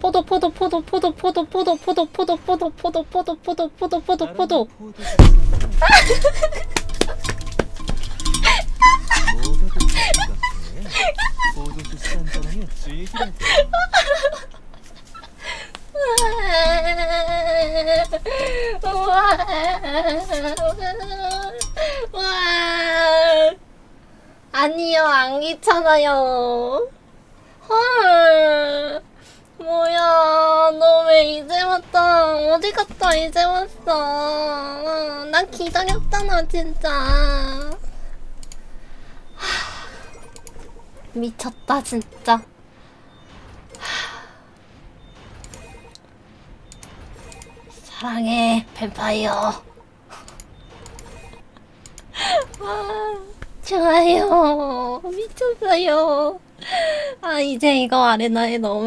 포도 포도 포도 포도 포도 포도 포도 포도 포도 포도 포도 포도 포도 포도 포도 아니요 안 귀찮아요 왜 이제 왔다. 어디 갔다 이제 왔어. 난 기다렸잖아 진짜. 하, 미쳤다 진짜. 사랑해 뱀파이어. 아, 좋아요. 미쳤어요. 아 이제 이거 아레나에 너무